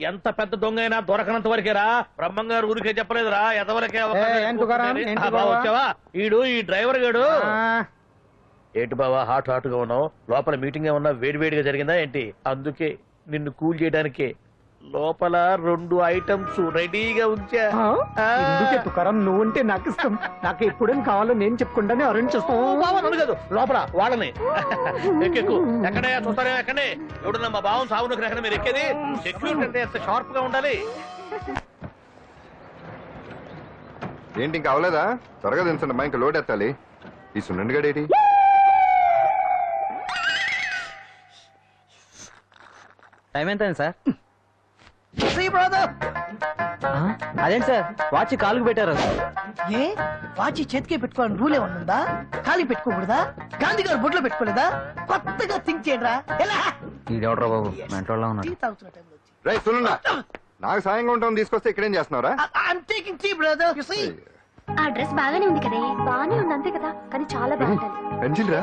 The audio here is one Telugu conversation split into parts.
ఎంత పెద్ద దొంగ అయినా దొరకనంత వరకేరా బ్రహ్మంగారు ఊరికే చెప్పలేదురా. ఎదవరకే? వచ్చావా? ఈడు ఈ డ్రైవర్ గాడు. ఏంటి బావా హాట్ హాట్గా ఉన్నావు? లోపల మీటింగ్ ఏమన్నా వేడివేడిగా జరిగిందా ఏంటి? అందుకే నిన్ను కూల్ చేయడానికే. లోపల రెండు ఐటమ్స్ రెడీగా ఉంచా. ఆ? ఎందుకే తుకారం? నువ్వుంటే నాకు ఇష్టం నాకు ఎప్పుడేం కావాలో నేను చెప్పుకుంటానే అరేంజ్ ఓ, చేస్తాను బావ నన్ను కాదు. లోపల వాళ్ళని. ఎక్కెక్కు ఎక్కడయ్యా చూస్తారా ఎక్కడే. ఎవడన్నా మా బావం సాగునకు ఎక్కడ మీరు ఎక్కేది? సెక్యూరిటీ అంటే ఎంత షార్ప్గా ఉండాలి. ఏంటి ఇంకా అవలేదా? త్వరగా దించండి మా ఇంకా లోడ్ ఎత్తాలి. ఈ సున్నండి గడేటి టైం ఎంత సార్? బ్రదర్ అదేంటి సార్? వాచ్ కాలుకు పెట్టారు. ఏ? వాచి చేతికే పెట్టుకోవాలని రూల్ ఏమన్నా ఉందా ఖాళీ పెట్టుకోకూడదా? గాంధీ గారు బొట్లో పెట్టుకోలేదా? కొత్తగా థింక్ చేయరా ఎలా? ఇదెవడరా బాబు? మెంటోళ్ళ టీ ఉన్నాడు తాగుతున్న టైంలో వచ్చి. రై సునండా నాకు సాయంగా ఉంటాం తీసుకొస్తే ఇక్కడేం చేస్తున్నారా I'm taking tea brother you see ఆ డ్రెస్ బాగానే ఉంది కదే. బాగానే ఉంది అంతే కదా. కానీ చాలా బాగుంటుంది. పెన్సిల్ రా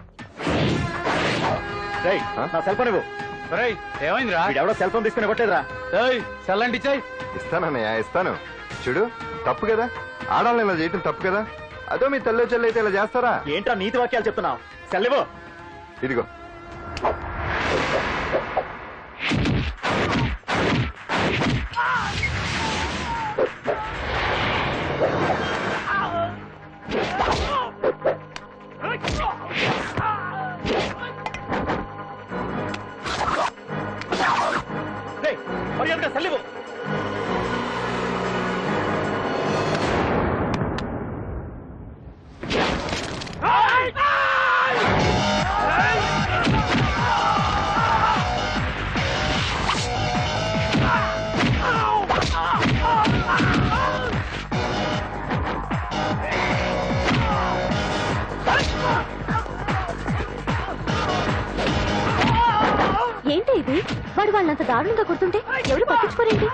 రేయ్, ఆ? నా సెల్ ఫోన్ ఇవ్వు. ఏమైందిరా? వీడెవడో సెల్ ఫోన్ తీసుకుని ఇవ్వట్లేదురా. చల్లండి చాయ్ ఇస్తానన్నయ్య ఇస్తాను చూడు తప్పు కదా? ఆడాలని ఇలా చేయటం తప్పు కదా? అదో మీ తల్లో చెల్లి అయితే ఇలా చేస్తారా? ఏంట్రా నీతి వాక్యాలు చెప్తున్నావు? సెల్ ఇవ్వు. ఇదిగో వాడు వాళ్ళంత దారుణంగా కొడుతుంటే ఎవరు పట్టించుకోరేంటి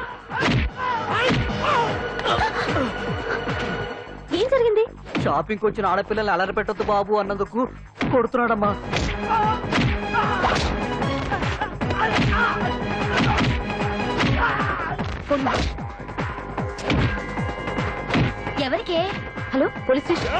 ఏం జరిగింది షాపింగ్ వచ్చిన ఆడపిల్లల్ని అలరి పెట్టొద్దు బాబు అన్నందుకు కొడుతున్నాడమ్మా. ఎవరికే హలో పోలీస్ స్టేషన్.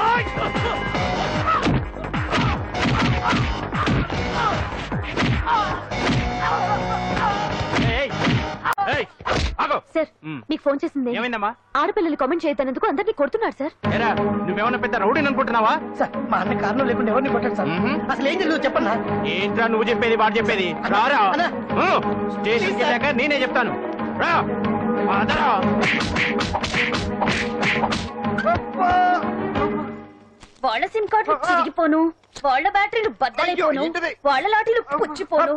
సార్ మీకు ఫోన్ చేసింది. ఏమైందమ్మా? ఆడపిల్లలు కామెంట్ చేయొద్దన్నందుకు అందరినీ కొడుతున్నాడు సార్. ఏరా నువ్వేమన్నా పెద్ద రౌడీని అనుకుంటున్నావా? సార్ మా అన్న కారణం లేకుండా ఎవరిని కొట్టాడు సార్. అసలు ఏం జరిగిందో చెప్పన్నా ఏంట్రా నువ్వు చెప్పేది వాడు చెప్పేది? రారా. స్టేషన్కి వెళ్ళాక నేనే చెప్తాను. రా. వాళ్ళ సిమ్ కార్డులు చిరిగిపోను. వాళ్ళ బ్యాటరీలు బద్దలైపోను? వాళ్ళ లాటీలు పుచ్చిపోను.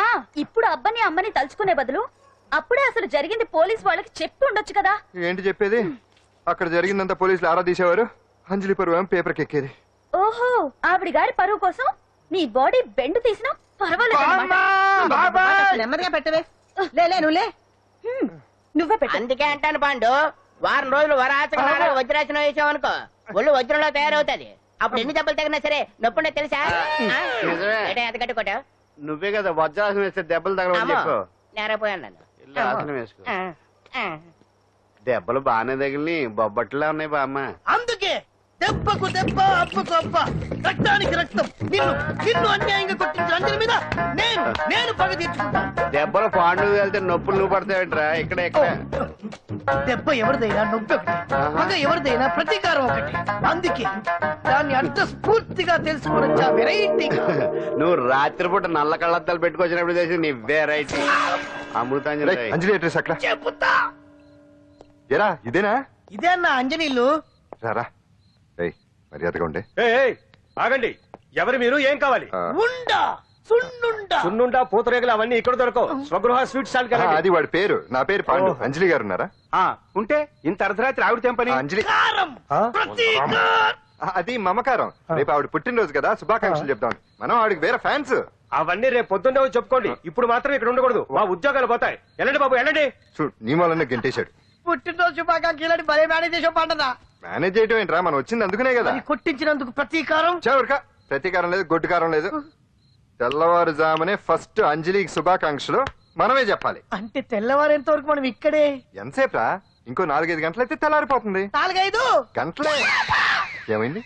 ఆ ఇప్పుడు అబ్బని అమ్మని తలుచుకునే బదులు అప్పుడే అసలు జరిగింది పోలీస్ వాళ్ళకి చెప్పి ఉండొచ్చు కదా. ఏంటి చెప్పేది? అక్కడ జరిగిందంతా పోలీసులు ఆరా తీసేవారు? అంజలి పరువు ఏమో పేపర్కి ఎక్కేది. ఓహో ఆవిడ గారి పరువు కోసం నీ బాడీ బెండ్ తీసినా పర్వాలేదు నెమ్మదిగా పెట్టవే. లే లే నువ్వు. నువ్వే పెట్టు. అందుకే అంటాను పాండు వారం రోజులు వరాచకనాలు వజ్రాసనం వేసామనుకో ఒళ్ళు వజ్రంలో తయారవుతుంది. అప్పుడు ఎన్ని దెబ్బలు తగినా సరే నొప్పుండే తెలుసా? నిజమే. ఎంత నువ్వే కదా వజ్రాసనం వేస్తే దెబ్బలు తగలవని అమ్మో చెప్పు. నేరపోయాను నన్ను. ఇల్లు ఆసనం వేసుకో. ఆ, ఆ. దెబ్బలు బాగానే తగిలి బొబ్బట్లా ఉన్నాయి బామ్మ. దెబ్బకు దెబ్బ అప్పకు అప్ప రక్తానికి రక్తం. నిన్ను నిన్ను అన్యాయంగా కొట్టించిన అంజలి మీద నేను నేను పగ తీర్చుకుంటాను దెబ్బలు పాండు వెళ్తే నొప్పులు నువ్వు పడతావేంట్రా ఇక్కడ ఇక్కడ. దెబ్బ ఎవరిదైనా నొప్పి ఒకటి పగ ఎవరిదైనా ప్రతీకారం ఒకటి. అందుకే దాన్ని అర్థ స్ఫూర్తిగా తెలుసుకోవచ్చా వెరైటీగా నువ్వు రాత్రిపూట నల్ల కళ్ళద్దాలు పెట్టుకొచ్చినప్పుడు చేసి నీ వెరైటీ అమృతాంజలి అంజలి అడ్రస్ అక్కడ చెబుతా ఎరా ఇదేనా? ఇదే అన్న అంజనీలు. రారా రేయ్ మర్యాదగా ఉండే. ఆగండి. ఎవరు మీరు? ఏం కావాలి? ఆ, ఉండా సున్నుండా. సున్నుండా పూతరేగలు అవన్నీ ఇక్కడ దొరకవు. స్వగృహ స్వీట్ స్టాల్ ఆ, అది వాడి పేరు. నా పేరు పాండు. ఓహో. అంజలి గారు ఉన్నారా? ఉంటే ఇంత అర్ధరాత్రి ఆవిడ తెంపని ఆ, అంజలి. కారం. ఆ? ప్రతీకారం. ఆ, అది మమకారం. రేపు ఆవిడ పుట్టినరోజు కదా శుభాకాంక్షలు చెప్తాం మనం ఆవిడకి వేరే ఫ్యాన్స్. అవన్నీ రేపు పొద్దున్నే వచ్చి చెప్పుకోండి. ఇప్పుడు మాత్రం ఇక్కడ ఉండకూడదు. మా ఉద్యోగాలు పోతాయి. వెళ్ళండి బాబు వెళ్ళండి. చూడు నీ మూలనే గెంటేశాడు. పుట్టినరోజు శుభాకాంక్షలని భలే మేనేజ్ చేసావు పండదా మేనేజ్ చేయటం ఏంట్రా? మనం వచ్చింది అందుకునే కదా. అది కొట్టించినందుకు ప్రతీకారం? చవరిక ప్రతీకారం లేదు గొడ్డుకారం లేదు. తెల్లవారుజామునే ఫస్ట్ అంజలికి శుభాకాంక్షలు. మనమే చెప్పాలి. అంటే తెల్లవారేంత వరకు మనం ఇక్కడే? ఎంతసేపు రా ఇంకో నాలుగైదు గంటలైతే తెల్లారిపోతుంది. నాలుగైదు! గంటలే. ఏమైంది?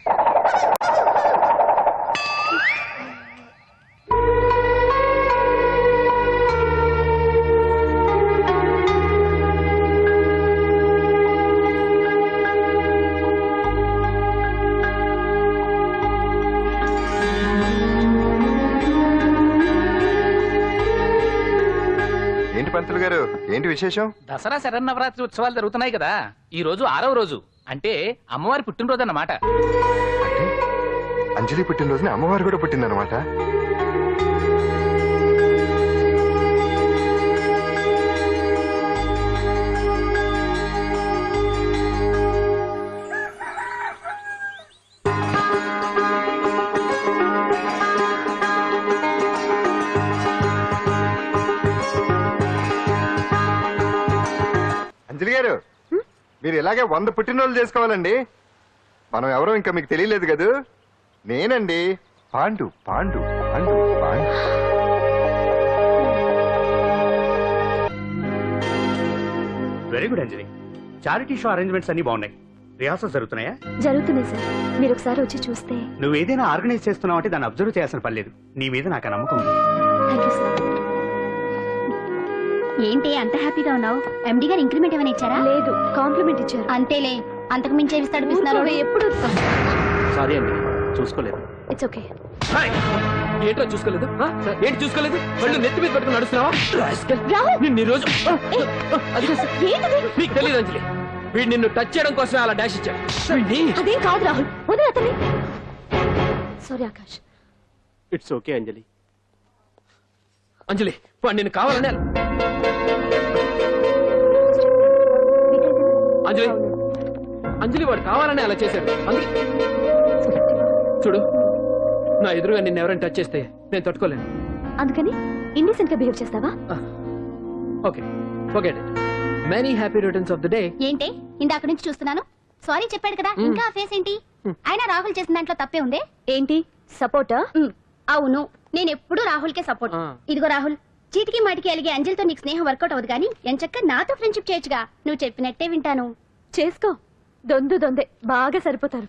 పంతులు గారు ఏంటి విశేషం? దసరా శరన్నవరాత్రి ఉత్సవాలు జరుగుతున్నాయి కదా. ఈ రోజు ఆరవ రోజు. అంటే అమ్మవారి పుట్టినరోజు అన్నమాట. అంజలి పుట్టినరోజున అమ్మవారు కూడా పుట్టిందనమాట ఇలాగే వంద పుట్టినరోజులు చేసుకోవాలండి. మనం ఎవరో ఇంకా మీకు తెలియలేదు కదూ? నేనండి. Pandu Pandu Pandu Pandu. Very good Anjali charity show arrangements అన్ని బాగున్నాయి. రిహార్సల్స్ జరుగుతున్నాయా? జరుగుతున్నాయి సార్. మీరు ఒకసారి వచ్చి చూస్తే. నువ్వు ఏదైనా ఆర్గనైజ్ చేస్తున్నావు అంటే దాన్ని అబ్జర్వ్ చేయాల్సిన పని లేదు. నీ మీద నాకు నమ్మకం ఉంది. Thank you sir. ఏంటి అంత హ్యాపీగా ఉన్నావు? ఎండి గారు ఇంక్రిమెంట్ ఏమైనా ఇచ్చారా? లేదు కాంప్లిమెంట్ ఇచ్చారు. అంతేలే అంతకు మించి ఏమి తడిపిస్తున్నారు ఎప్పుడు సారీ అండి చూసుకోలేదు. ఇట్స్ ఓకే ఏంటో చూసుకోలేదు? ఆ? ఏంటి చూసుకోలేదు? వాళ్ళు నెత్తి మీద పెట్టుకుని నడుస్తున్నావా! నిన్ను ఈ రోజు నీకు తెలియదు అంజలి. వీడు నిన్ను టచ్ చేయడం కోసమే అలా డాష్ ఇచ్చాడు. అదేం కాదు రాహుల్. వదిలే అతన్ని. Sorry Akash. It's okay Anjali. Anjali వాడు నిన్ను కావాలని అంజలి. అంజలి వాడు కావాలని అలా చేశాడు. అందుకే చూడు నా ఎదురుగా నిన్ను ఎవరైనా టచ్ చేస్తే నేను తట్టుకోలేను. అందుకని ఇండిసెంట్గా బిహేవ్ చేస్తావా? Okay. Okay many happy returns of the day ఏంటి? ఇందాక నుంచి చూస్తున్నాను. సారీ చెప్పాడు కదా. ఇంకా ఆ ఫేస్ ఏంటి? అయినా రాహుల్ చేసిన దాంట్లో తప్పే ఉందే? ఏంటి? సపోర్టా ఉమ్, అవును. నేను ఎప్పుడు రాహుల్ కే సపోర్ట్. ఇదిగో రాహుల్ చీటికి మాటికి అలిగే అంజలితో నీకు స్నేహం వర్కౌట్ అవ్వదు కానీ ఎంచక్క నాతో ఫ్రెండ్షిప్ చేయొచ్చుగా. నువ్వు చెప్పినట్టే వింటాను. చేసుకో. దొందు దొందే. బాగా సరిపోతారు.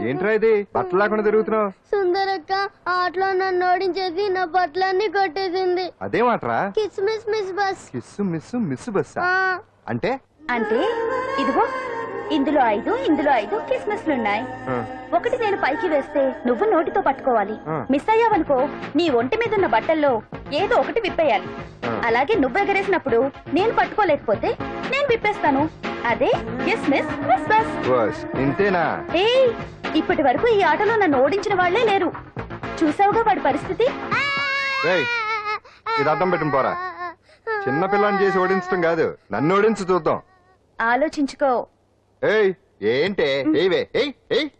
ఏంట్రా ఇది? బట్టలు లేకుండా తిరుగుతున్నావు. సుందరక్క ఆటలో నన్ను ఓడించేసి నా బట్టలన్నీ కొట్టేసింది. అదేమాట్రా కిస్మిస్ miss bus. Kiss miss miss బస్సా అంటే? అంటే ఇదిగో ఇందులో ఐదు ఇందులో ఐదు కిస్మిస్లున్నాయి. ఆ, ఒకటి నేను పైకి వేస్తే నువ్వు నోటితో పట్టుకోవాలి. మిస్ అయ్యావనుకో నీ ఒంటి మీద ఉన్న బట్టల్లో ఏదో ఒకటి విప్పేయాలి. అలాగే నువ్వు ఎగరేసినప్పుడు నేను పట్టుకోలేకపోతే నేను విప్పేస్తాను. అదే కిస్మిస్ మిస్ బస్. బస్. ఇంతేనా? ఏయ్ ఇప్పటి వరకు ఈ ఆటలో నన్ను ఓడించిన వాళ్ళే లేరు. చూసావుగా వాడి పరిస్థితి? ఇది అర్థం పెట్టుకుని పోరా. చిన్న పిల్లని చేసి ఓడించడం కాదు నన్ను ఓడించి చూద్దాం. ఆలోచించుకో. ఏయ్ ఏంటే? ఏయ్.